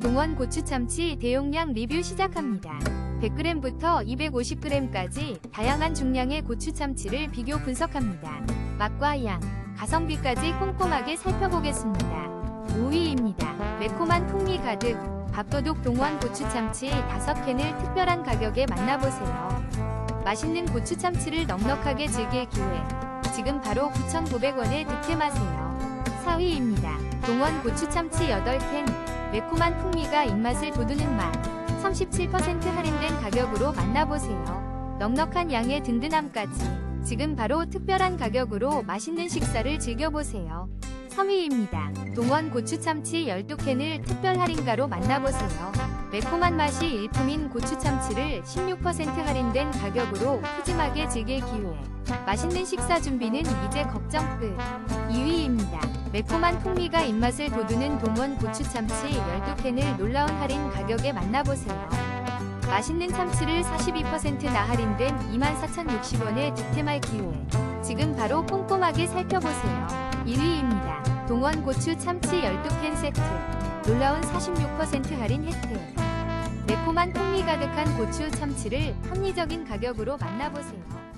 동원 고추참치 대용량 리뷰 시작합니다. 100g부터 250g까지 다양한 중량의 고추참치를 비교 분석합니다. 맛과 양, 가성비까지 꼼꼼하게 살펴보겠습니다. 5위입니다. 매콤한 풍미 가득 밥도둑 동원 고추참치 5캔을 특별한 가격에 만나보세요. 맛있는 고추참치를 넉넉하게 즐길 기회. 지금 바로 9,900원에 득템하세요. 4위입니다. 동원 고추참치 8캔. 매콤한 풍미가 입맛을 돋우는 맛. 37% 할인된 가격으로 만나보세요. 넉넉한 양의 든든함까지. 지금 바로 특별한 가격으로 맛있는 식사를 즐겨보세요. 3위입니다. 동원 고추참치 12캔을 특별 할인가로 만나보세요. 매콤한 맛이 일품인 고추참치를 16% 할인된 가격으로 푸짐하게 즐길 기회. 맛있는 식사 준비는 이제 걱정 끝. 2위입니다. 매콤한 풍미가 입맛을 돋우는 동원 고추 참치 12캔을 놀라운 할인 가격에 만나보세요. 맛있는 참치를 42%나 할인된 24,060원에 득템할 기회. 지금 바로 꼼꼼하게 살펴보세요. 1위입니다. 동원 고추 참치 12캔 세트. 놀라운 46% 할인 혜택. 매콤한 풍미 가득한 고추 참치를 합리적인 가격으로 만나보세요.